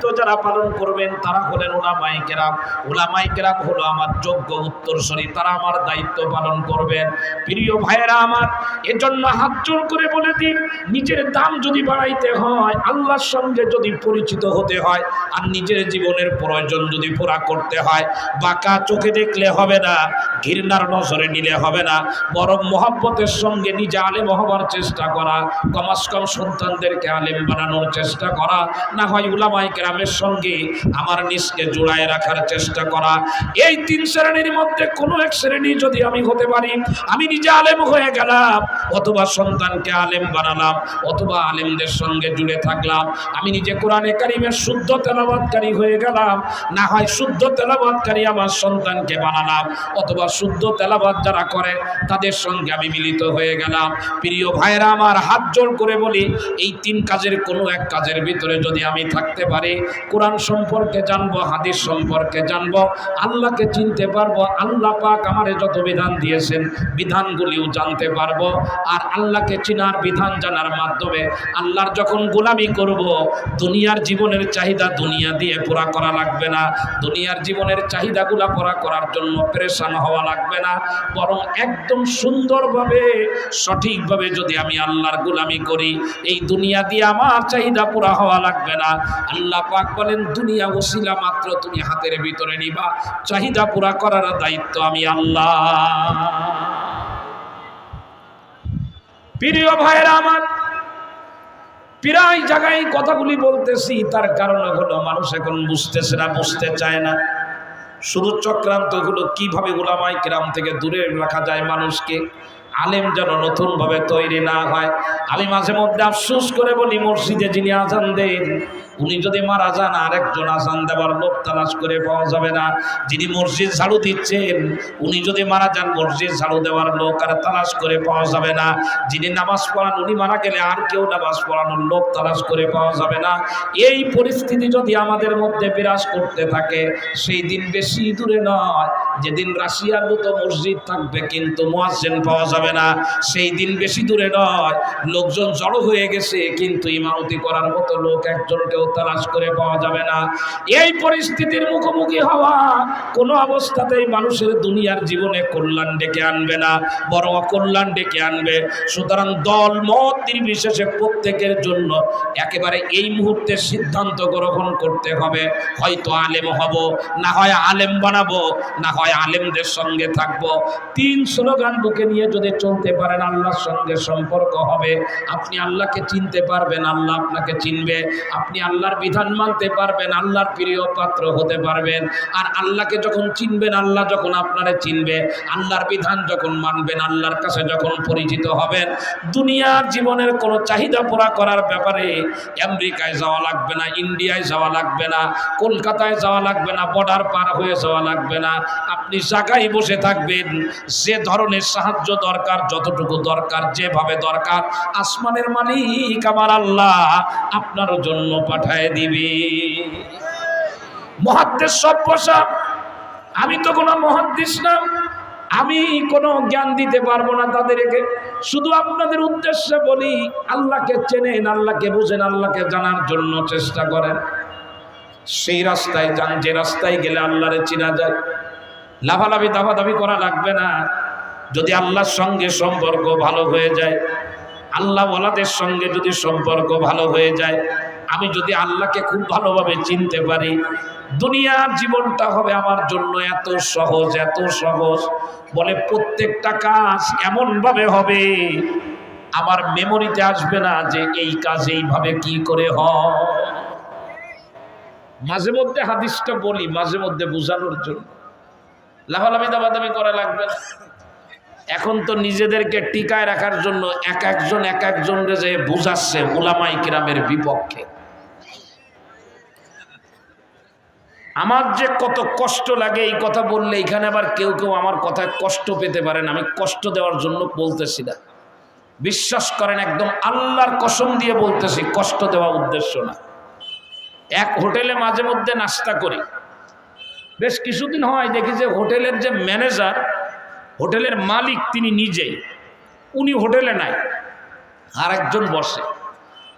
দায়িত্ব যারা পালন করবেন, তারা হলেন ওলামাই কেরাম। ওলামাই কেরাম হলো আমার যোগ্য উত্তরসরী, তারা আমার দায়িত্ব পালন করবেন। প্রিয় ভাইয়েরা আমার, এজন্য হাত জোর করে বলে দিন, নিজের দাম যদি বাড়াইতে হয়, আল্লাহর সঙ্গে যদি পরিচিত হতে হয়, আর নিজের জীবনের প্রয়োজন যদি পুরা করতে হয়, বাঁকা চোখে দেখলে হবে না, ঘৃণার নজরে নিলে হবে না, বরং মোহাব্বতের সঙ্গে নিজে আলেম হবার চেষ্টা করা কমাস কম সন্তানদেরকে আলেম বানানোর চেষ্টা করা, না হয় উলামাই গ্রামের সঙ্গে আমার নিজকে জোড়ায় রাখার চেষ্টা করা। এই তিন শ্রেণির মধ্যে কোনো এক শ্রেণি যদি আমি হতে পারি, আমি নিজে আলেম হয়ে গেলাম, অথবা সন্তানকে আলেম বানালাম, অথবা আলেমদের সঙ্গে জুড়ে থাকলাম, আমি নিজে কোরআনে কারিমের শুদ্ধ তেলাবাদকারী হয়ে গেলাম, না হয় শুদ্ধ তেলাবাদকারী আমার সন্তানকে বানালাম, অথবা শুদ্ধ তেলাবাদ যারা করে, তাদের সঙ্গে আমি মিলিত হয়ে গেলাম। প্রিয় ভাইরা আমার হাত জোর করে বলি, এই তিন কাজের কোনো এক কাজের ভিতরে যদি আমি থাকতে পারি কোরআন সম্পর্কে জানব, হাদিস সম্পর্কে জানব, আল্লাহকে চিনতে পারব, আল্লাহ পাক আমারে যত বিধান দিয়েছেন বিধানগুলিও জানতে পারব। আর আল্লাহকে চিনার বিধান জানার মাধ্যমে আল্লাহর যখন গোলামি করব, দুনিয়ার জীবনের চাহিদা দুনিয়া দিয়ে পুরা করা লাগবে না। দুনিয়ার জীবনের চাহিদাগুলা পুরা করার জন্য প্রেশান হওয়া লাগবে না। বরং একদম সুন্দরভাবে, সঠিকভাবে যদি আমি আল্লাহর গোলামি করি, এই দুনিয়া দিয়ে আমার চাহিদা পুরা হওয়া লাগবে না। আল্লাহ পাক বলেন, দুনিয়া ওসিলা মাত্র তুমি হাতের ভিতরে নিবা। চাহিদা পুরা করার দায়িত্ব আমি আল্লাহ। প্রিয় ভাইরা আমার, প্রায় জায়গায় কথাগুলি বলতেছি, তার কারণ হলো মানুষ এখন বুঝতেছে না, বুঝতে চায় না। শুধু চক্রান্ত হলো কীভাবে গোলামাই গ্রাম থেকে দূরে রাখা যায় মানুষকে। আলেম যেন নতুনভাবে তৈরি না হয়। আমি মাঝে মধ্যে আফসোস করে বলি, মসজিদে যিনি আজান দেন উনি যদি মারা যান, আরেকজন আজান দেওয়ার লোক তালাশ করে পাওয়া যাবে না। যিনি মসজিদ ঝাড়ু দিচ্ছেন, উনি যদি মারা যান, মসজিদ ঝাড়ু দেওয়ার লোক আর তালাশ করে পাওয়া যাবে না। যিনি নামাজ পড়ান, উনি মারা গেলে আর কেউ নামাজ পড়ানোর লোক তালাশ করে পাওয়া যাবে না। এই পরিস্থিতি যদি আমাদের মধ্যে বিরাজ করতে থাকে, সেই দিন বেশি দূরে নয়। যেদিন রাশিয়ার মতো মসজিদ থাকবে, কিন্তু মোয়াজ্জেন পাওয়া যাবে না। সেই দিন বেশি দূরে নয়। লোকজন জড়ো হয়ে গেছে, কিন্তু ইমামতি করার মতো লোক একজনকেও তালাশ করে পাওয়া যাবে না। এই পরিস্থিতির মুখোমুখি হওয়া কোনো অবস্থাতেই মানুষের দুনিয়ার জীবনে কল্যাণ ডেকে আনবে না বড় অকল্যাণ ডেকে আনবে। সুতরাং দল, মত নির্বিশেষে প্রত্যেকের জন্য একেবারে এই মুহূর্তে সিদ্ধান্ত গ্রহণ করতে হবে। হয়তো আলেম হব, না হয় আলেম বানাবো, না হয় আলেমদের সঙ্গে থাকব। তিন স্লোগান বুকে নিয়ে যদি চলতে পারেন, আল্লাহর সঙ্গে সম্পর্ক হবে। আপনি আল্লাহকে চিনতে পারবেন, আল্লাহ আপনাকে চিনবে। আপনি আল্লাহর বিধান মানতে পারবেন, আল্লাহর প্রিয় পাত্র হতে পারবেন। আর আল্লাহকে যখন চিনবেন, আল্লাহ যখন আপনারে চিনবে, আল্লাহর বিধান যখন মানবেন, আল্লাহর কাছে যখন পরিচিত হবেন, দুনিয়ার জীবনের কোনো চাহিদা পুরা করার ব্যাপারে আমেরিকায় যাওয়া লাগবে না, ইন্ডিয়ায় যাওয়া লাগবে না, কলকাতায় যাওয়া লাগবে না, বর্ডার পার হয়ে যাওয়া লাগবে না। আপনি জায়গায় বসে থাকবেন, যে ধরনের সাহায্য দরকার, যতটুকু দরকার, যেভাবে দরকার, আসমানের মালিক আমার আল্লাহ, আপনার জন্য পাঠায় দিবে। মহাদ্দেশ সব বসা। আমি তো কোনো মহাদ্দেশ না। আমি কোনো জ্ঞান দিতে পারব না তাদেরকে। শুধু আপনাদের উদ্দেশ্যে বলি, আল্লাহকে চেনেন, আল্লাহকে বুঝেন, আল্লাহকে জানার জন্য চেষ্টা করেন। সেই রাস্তায় যান, যে রাস্তায় গেলে আল্লাহরে চিনা যায়। লাভালাভি দাবাদাবি করা লাগবে না। যদি আল্লাহর সঙ্গে সম্পর্ক ভালো হয়ে যায় আল্লাহ ওয়ালাদের সঙ্গে যদি সম্পর্ক ভালো হয়ে যায় আমি যদি আল্লাহকে খুব ভালোভাবে চিনতে পারি, দুনিয়ার জীবনটা হবে আমার জন্য এত সহজ এত সহজ। বলে প্রত্যেকটা কাজ এমনভাবে হবে, আমার মেমোরিতে আসবে না যে এই কাজ এইভাবে কি করে হয়। মাঝে মধ্যে হাদিসটা বলি, মাঝে মধ্যে বোঝানোর জন্য। লাফালাফি দাবাদাবি করা লাগবে না। এখন তো নিজেদেরকে টিকায় রাখার জন্য এক একজন, এক একজনকে যে বুঝাচ্ছে ওলামাই কিরামের বিপক্ষে। আমার যে কত কষ্ট লাগে এই কথা বললে, এখানে আবার কেউ কেউ আমার কথায় কষ্ট পেতে পারেন আমি কষ্ট দেওয়ার জন্য বলতেছি না। বিশ্বাস করেন, একদম আল্লাহর কসম দিয়ে বলতেছি, কষ্ট দেওয়া উদ্দেশ্য না। এক হোটেলে মাঝে মধ্যে নাস্তা করি। বেশ কিছুদিন হয়, দেখি যে হোটেলের যে ম্যানেজার, হোটেলের মালিক তিনি নিজেই। উনি হোটেলে নাই আর একজন বসে।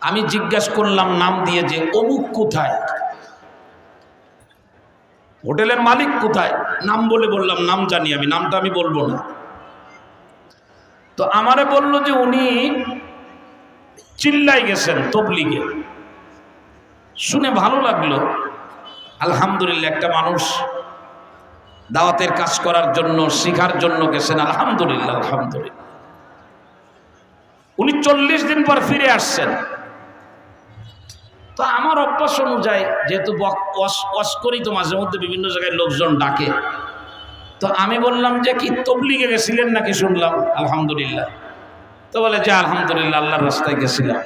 আমি জিজ্ঞাসা করলাম, নাম দিয়ে যে, অমুক কোথায়? হোটেলের মালিক কোথায়? নাম বলে বললাম, নাম জানি আমি, নামটা আমি বলব না। তো আমারে বলল যে উনি চিল্লাই গেছেন তবলিগে। শুনে ভালো লাগল। আলহামদুলিল্লাহ, একটা মানুষ দাওয়াতের কাজ করার জন্য, শিখার জন্য গেছেন। আলহামদুলিল্লাহ আলহামদুলিল্লাহ। উনি চল্লিশ দিন পর ফিরে আসছেন। তো আমার অভ্যাস অনুযায়ী, যেহেতু ওয়াস করি তো মাঝে মধ্যে বিভিন্ন জায়গায় লোকজন ডাকে, তো আমি বললাম যে, কি তবলিগে গেছিলেন নাকি? শুনলাম, আলহামদুলিল্লাহ। তো বলে, যে, আলহামদুলিল্লাহ, আল্লাহর রাস্তায় গেছিলাম।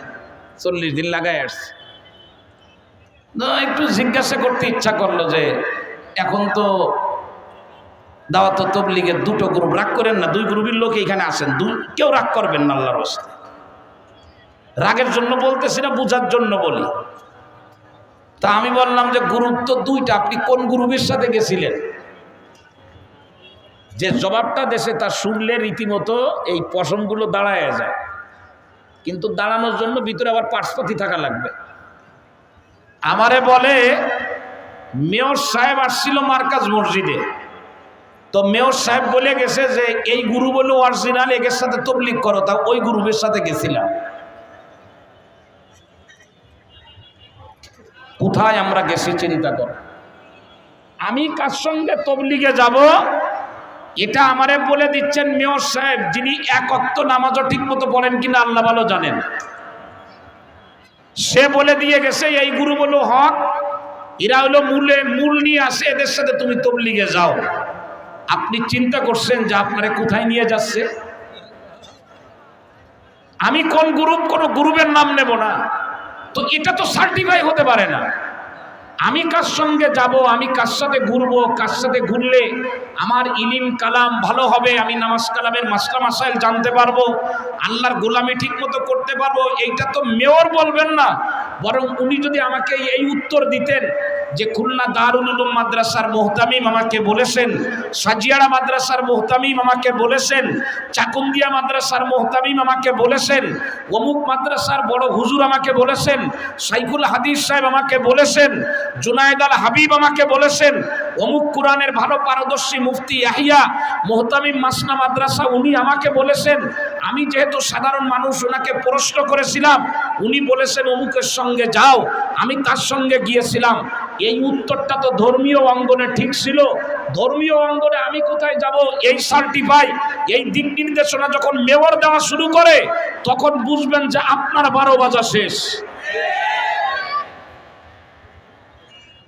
চল্লিশ দিন লাগাই আসছে। একটু জিজ্ঞাসা করতে ইচ্ছা করল যে, এখন তো দাওয়াত তবলিগের দুটো গ্রুপ রাগ করেন না? দুই গ্রুপের লোক এখানে আসেন, দুই, কেউ রাগ করবেন না আল্লাহর রাস্তায়? রাগের জন্য বলতেছি না, বোঝার জন্য বলি। তা আমি বললাম যে গ্রুপ তো দুইটা, আপনি কোন গ্রুপের সাথে গেছিলেন? যে জবাবটা দেশে তা শুনলে রীতিমতো এই পশমগুলো দাঁড়ায় যায়। কিন্তু দাঁড়ানোর জন্য ভিতরে আবার পার্সপাতি থাকা লাগবে। আমারে বলে, মেয়র সাহেব আসছিল মার্কাজ মসজিদে। তো মেয়র সাহেব বলে গেছে যে, এই গুরু বলে অরিজিনাল একের সাথে তবলিক করো, তা ওই গ্রুপের সাথে গেছিলাম। কোথায় আমরা গেছি চিন্তা কর। আমি কার সঙ্গে তবলিগে যাব? এটা আমারে বলে দিচ্ছেন মেয়র সাহেব, যিনি এক অক্ত নামাজও ঠিক মতো পড়েন কিনা আল্লাহ ভালো জানেন। সে বলে দিয়ে গেছে, এই গুরু বলো, হক, এরা হলো মূলে, মূল নিয়ে আসে, এদের সাথে তুমি তবলিগে যাও। আপনি চিন্তা করছেন যে আপনারে কোথায় নিয়ে যাচ্ছে? আমি কোন গ্রুপ, কোন গ্রুপের নাম নেব না। তো এটা তো সার্টিফাই হতে পারে না। আমি কার সঙ্গে যাব, আমি কার সাথে ঘুরবো, কার সাথে ঘুরলে আমার ইলিম কালাম ভালো হবে, আমি নামাজ কালামের মাসলা মাসাইল জানতে পারব, আল্লাহর গোলামি ঠিক মতো করতে পারব, এইটা তো মেয়র বলবেন না। বরং উনি যদি আমাকে এই উত্তর দিতেন যে খুলনা দারুল উলুম মাদ্রাসার মোহতামিম আমাকে বলেছেন, সাজিয়াড়া মাদ্রাসার মোহতামিম আমাকে বলেছেন, চাকুন্দিয়া মাদ্রাসার মোহতামিম আমাকে বলেছেন, অমুক মাদ্রাসার বড় হুজুর আমাকে বলেছেন, সাইফুল হাদিস সাহেব আমাকে বলেছেন, জুনায়দ আল হাবিব আমাকে বলেছেন, অমুক কোরআনের ভালো পারদর্শী মুফতি ইয়াহিয়া, মোহতামিম মাসনা মাদ্রাসা উনি আমাকে বলেছেন, আমি যেহেতু সাধারণ মানুষ ওনাকে প্রশ্ন করেছিলাম, উনি বলেছেন অমুকের সঙ্গে যাও, আমি তার সঙ্গে গিয়েছিলাম। এই উত্তরটা তো ধর্মীয় অঙ্গনে ঠিক ছিল। ধর্মীয় অঙ্গনে আমি কোথায় যাব? এই সার্টিফাই এই দিক নির্দেশনা যখন মেয়র দেওয়া শুরু করে, তখন বুঝবেন যে আপনার বারো বাজা শেষ।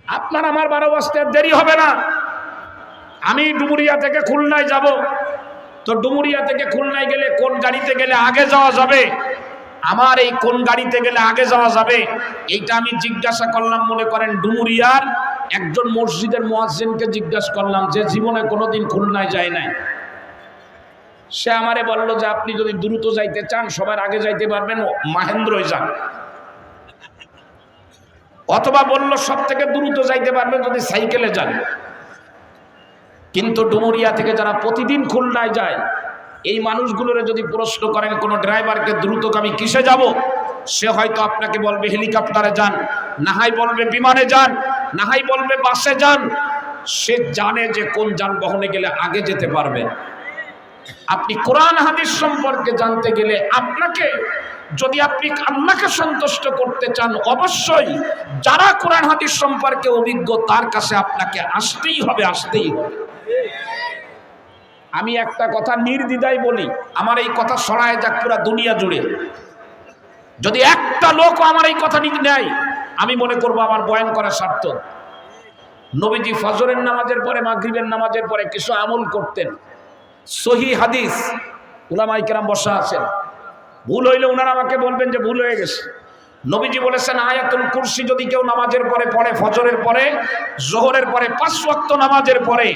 আপনার আমার বারো বাজতে দেরি হবে না। আমি ডুমুরিয়া থেকে খুলনায় যাব। তো ডুমুরিয়া থেকে খুলনায় গেলে কোন গাড়িতে গেলে আগে যাওয়া যাবে? আমার এই কোন গাড়িতে গেলে আগে যাওয়া যাবে? এইটা আমি জিজ্ঞাসা করলাম, মনে করেন ডুমুরিয়ার একজন মসজিদের মোয়াজ্জিনকে জিজ্ঞাসা করলাম, যে জীবনে কোনোদিন খুলনায় যায় নাই। সে আমারে বলল যে, আপনি যদি দ্রুত যাইতে চান, সবার আগে যাইতে পারবেন মাহেন্দ্রই যান। অথবা বলল সব থেকে দ্রুত যাইতে পারবেন যদি সাইকেলে যান। কিন্তু ডুমুরিয়া থেকে যারা প্রতিদিন খুলনায় যায় এই মানুষগুলোরে যদি প্রশ্ন করেন কোনো ড্রাইভারকে, দ্রুতগামী কিসে যাব? সে হয়তো আপনাকে বলবে, হেলিকপ্টারে যান। নাহাই বলবে, বিমানে যান। নাহাই বলবে, বাসে যান। সে জানে যে কোন যানবাহনে গেলে আগে যেতে পারবে। আপনি কোরআন, হাদিস সম্পর্কে জানতে গেলে আপনাকে, যদি আপনি আল্লাহকে সন্তুষ্ট করতে চান, অবশ্যই যারা কোরআন, হাদিস সম্পর্কে অভিজ্ঞ, তার কাছে আপনাকে আসতেই হবে আসতেই হবে। আমি একটা কথা নির্দ্বিধায় বলি, আমার এই কথা সরায় যাক পুরা দুনিয়া জুড়ে। যদি একটা লোক আমার এই কথা নেয়, আমি মনে করব আমার বয়ান করা সার্থক। নবীজি ফজরের নামাজের পরে, মাগরিবের নামাজের পরে কিছু আমল করতেন। সহি হাদিস উলামাই কেরাম বসা আছেন। ভুল হইলে ওনারা আমাকে বলবেন যে ভুল হয়ে গেছে। নবীজি বলেছেন, আয়াতুল কুরসি যদি কেউ নামাজের পরে পড়ে, ফজরের পরে, জোহরের পরে, পাঁচ ওয়াক্ত নামাজের পরে,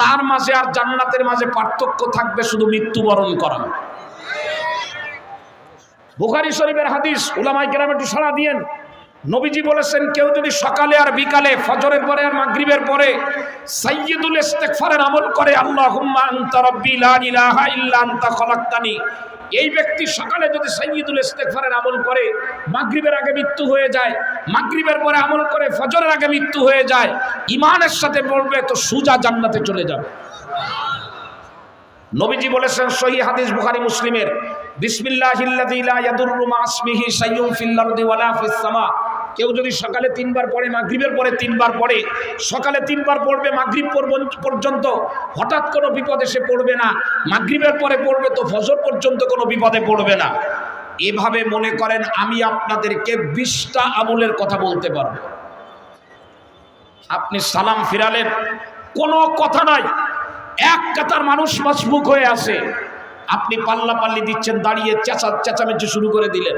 তার মাঝে আর জান্নাতের মাঝে পার্থক্য থাকবে শুধু মৃত্যুবরণ করা। বুখারি শরীফের হাদিস উলামাই কেরাম একটু সাড়া দিয়েন। নবীজি বলেছেন, কেউ যদি সকালে আর বিকালে, ফজরের পরে আর মাগরিবের পরে সাইয়্যিদুল ইস্তেগফারের আমল করে, আল্লাহুম্মা আনতা রাব্বি লা ইলাহা ইল্লা আনতা খলাকতানি। এই ব্যক্তি সকালে যদি সাইয়দুল ইস্তেগফারের আমল করে, মাগরিবের আগে মৃত্যু হয়ে যায়, মাগরিবের পরে আমল করে, ফজরের আগে মৃত্যু হয়ে যায় ইমানের সাথে বলবে, তো সুজা জান্নাতে চলে যাবে নবীজি বলেছেন, সহি হাদিস বুখারী মুসলিমের, বিসমিল্লাহিল্লাযী লা ইয়াদুররু মা ইসমিহি শাইউন ফিল আরদি ওয়ালা ফিস সামা। কেউ যদি সকালে তিনবার পড়ে, মাগরিবের পরে তিনবার পড়ে, সকালে তিনবার পড়বে, মাগরিব পর্যন্ত হঠাৎ কোনো বিপদে সে পড়বে না, মাগরিবের পরে পড়বে তো ফজর পর্যন্ত কোনো বিপদে পড়বে না। এভাবে মনে করেন, আমি আপনাদেরকে বিশটা আমলের কথা বলতে পারব। আপনি সালাম ফিরালেন, কোনো কথা নাই। এক কাতার মানুষ মজবুক হয়ে আছে। আপনি পাল্লা পাল্লি দিচ্ছেন, দাঁড়িয়ে চেঁচা চেঁচামেচি শুরু করে দিলেন।